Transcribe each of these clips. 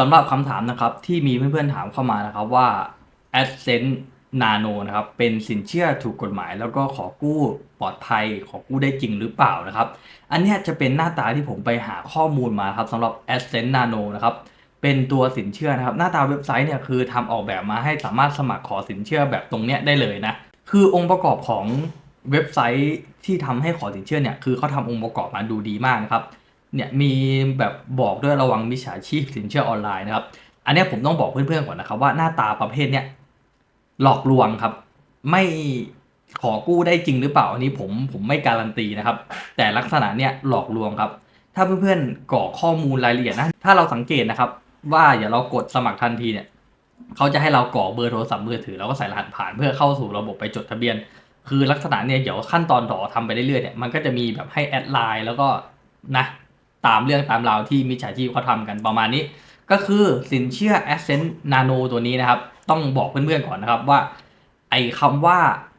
สำหรับคำถามนะครับที่มีเพื่อนๆถามเข้ามานะครับว่า a d s e n s e Nano นะครับเป็นสินเชื่อถูกกฎหมาย แล้วก็ขอกู้ปลอดภัยขอกู้ได้จริงหรือเปล่านะครับ อันนี้จะเป็นหน้าตาที่ผมไปหาข้อมูลมาครับสำหรับ a d s e n s e Nano นะครับเป็นตัวสินเชื่อนะครับ หน้าตาเว็บไซต์เนี่ยคือทำออกแบบมาให้สามารถสมัครขอสินเชื่อแบบตรงเนี้ยได้เลยนะคือองค์ประกอบของเว็บไซต์ที่ทำให้ขอสินเชื่อเนี่ยคือเขาทำองค์ประกอบมาดูดีมากนะครับ เนี่ยมีแบบบอกด้วยระวังมิจฉาชีพสินเชื่อออนไลน์นะครับ อันนี้ผมต้องบอกเพื่อนๆก่อนนะครับว่าหน้าตาประเภทเนี้ยหลอกลวงครับ ไม่ขอกู้ได้จริงหรือเปล่าอันนี้ผมผมไม่การันตีนะครับ แต่ลักษณะเนี้ยหลอกลวงครับ ถ้าเพื่อนๆกรอกข้อมูลรายละเอียดนะถ้าเราสังเกตนะครับ ว่าอย่าเรากดสมัครทันทีเนี่ยเขาจะให้เรากรอกเบอร์โทรศัพท์มือถือแล้วก็ใส่รหัสผ่านเพื่อเข้าสู่ระบบไปจดทะเบียน คือลักษณะเนี่ยเดี๋ยวขั้นตอนต่อทำไปเรื่อยๆเนี่ยมันก็จะมีแบบให้แอดไลน์แล้วก็นะ ตามเรื่องตามราวที่มิจฉาชีพเขาทำกันประมาณนี้ ก็คือสินเชื่อ Ascent Nano ตัวนี้นะครับ ต้องบอกเพื่อนๆก่อนนะครับว่า ไอ้คำว่า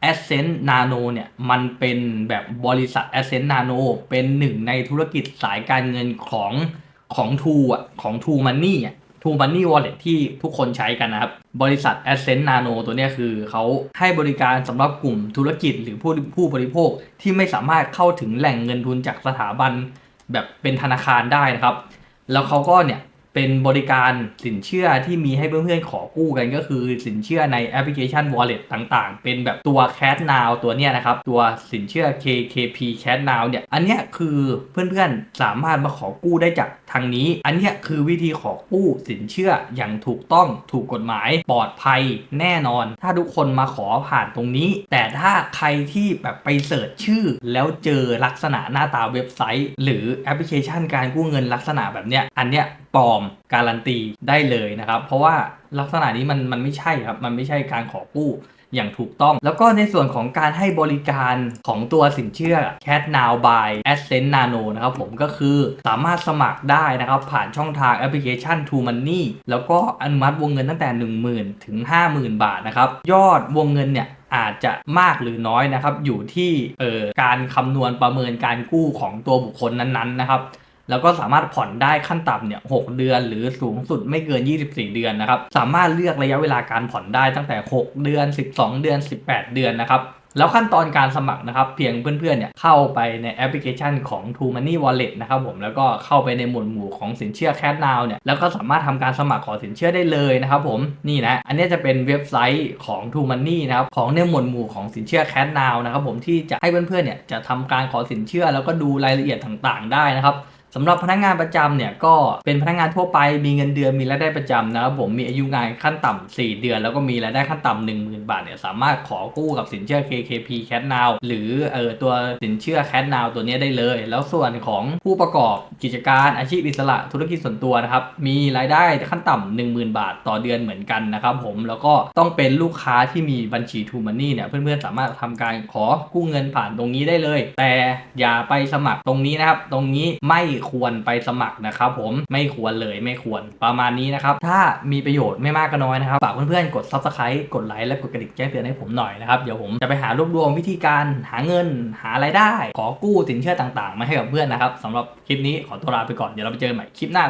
Ascent Nano เนี่ย มันเป็นแบบบริษัท Ascent Nano เป็นหนึ่งในธุรกิจสายการเงินของของ True อะของ True Money อะ True Money Wallet ที่ทุกคนใช้กันนะครับ บริษัท Ascent Nano ตัวนี้คือเขาให้บริการสำหรับกลุ่มธุรกิจหรือผู้ผู้บริโภคที่ไม่สามารถเข้าถึงแหล่งเงินทุนจากสถาบัน แบบเป็นธนาคารได้นะครับ แล้วเขาก็เนี่ย เป็นบริการสินเชื่อที่มีให้เพื่อนๆขอกู้กันก็คือสินเชื่อในแอปพลิเคชัน Wallet ต่างๆ เป็นแบบตัว Cash Now ตัวเนี้ยนะครับ ตัวสินเชื่อ KKP Cash Now เนี่ย อันเนี้ยคือเพื่อนๆสามารถมาขอกู้ได้จากทางนี้ อันเนี้ยคือวิธีขอกู้สินเชื่ออย่างถูกต้องถูกกฎหมายปลอดภัยแน่นอน ถ้าทุกคนมาขอผ่านตรงนี้ แต่ถ้าใครที่แบบไปเสิร์ชชื่อ แล้วเจอลักษณะหน้าตาเว็บไซต์ หรือแอปพลิเคชันการกู้เงินลักษณะแบบเนี้ยอันเนี้ย ปลอมการันตีได้เลยนะครับ เพราะว่าลักษณะนี้มันมันไม่ใช่ครับ มันไม่ใช่การขอกู้อย่างถูกต้อง แล้วก็ในส่วนของการให้บริการของตัวสินเชื่อ Cat Now by Ascent Nano นะครับผมก็คือสามารถสมัครได้นะครับ ผ่านช่องทางแอปพลิเคชัน True Money แล้วก็อนุมัติวงเงินตั้งแต่ 10,000 ถึง 50,000 บาทนะครับ ยอดวงเงินเนี่ยอาจจะมากหรือน้อยนะครับ อยู่ที่เอ่อการคำนวณประเมินการกู้ของตัวบุคคลนั้นๆนะครับ แล้วก็สามารถผ่อนได้ขั้นต่ำเนี่ย6เดือน หรือสูงสุดไม่เกิน 24 เดือนนะครับ สามารถเลือกระยะเวลาการผ่อนได้ตั้งแต่ 6 เดือน 12 เดือน 18 เดือนนะครับแล้วขั้นตอนการสมัครนะครับ เพียงเพื่อนๆเนี่ยเข้าไปในแอปพลิเคชันของ True Money Wallet นะครับผมแล้วก็เข้าไปในหมวดหมู่ของสินเชื่อ Cash Now เนี่ยแล้วก็สามารถทำการสมัครขอสินเชื่อได้เลยนะครับผมนี่นะอันนี้จะเป็นเว็บไซต์ของ True Money นะครับของในหมวดหมู่ของสินเชื่อ Cash Now นะครับผมที่จะให้เพื่อนๆเนี่ยจะทำการขอสินเชื่อแล้วก็ดูรายละเอียดต่างๆ ได้นะครับ สำหรับพนักงานประจำเนี่ยก็เป็นพนักงานทั่วไปมีเงินเดือนมีรายได้ประจำนะครับผมมีอายุงานขั้นต่ำ4เดือน แล้วก็มีรายได้ขั้นต่ำ10,000 บาทเนี่ยสามารถขอกู้กับสินเชื่อ KKP Cash Now หรือเออตัวสินเชื่อ Cash Now ตัวนี้ได้เลย แล้วส่วนของผู้ประกอบกิจการอาชีพอิสระธุรกิจส่วนตัวนะครับมีรายได้ขั้นต่ำ10,000 บาทต่อเดือนเหมือนกันนะครับผมแล้วก็ต้องเป็นลูกค้าที่มีบัญชี True Money เนี่ยเพื่อนๆสามารถทำการขอกู้เงินผ่านตรงนี้ได้เลย แต่อย่าไปสมัครตรงนี้นะครับตรงนี้ไม่ควรไปสมัครนะครับผมไม่ควรเลยไม่ควรประมาณนี้นะครับ ถ้ามีประโยชน์ไม่มากก็น้อยนะครับฝากเพื่อนๆกด Subscribe กดไลค์และกดกระดิ่งแจ้งเตือนให้ผมหน่อยนะครับเดี๋ยวผมจะไปหารวบรวมวิธีการหาเงินหารายได้ ขอกู้สินเชื่อต่างๆ มาให้กับเพื่อนนะครับสำหรับคลิปนี้ขอตัวลาไปก่อนเดี๋ยวเราไปเจอกันใหม่คลิปหน้า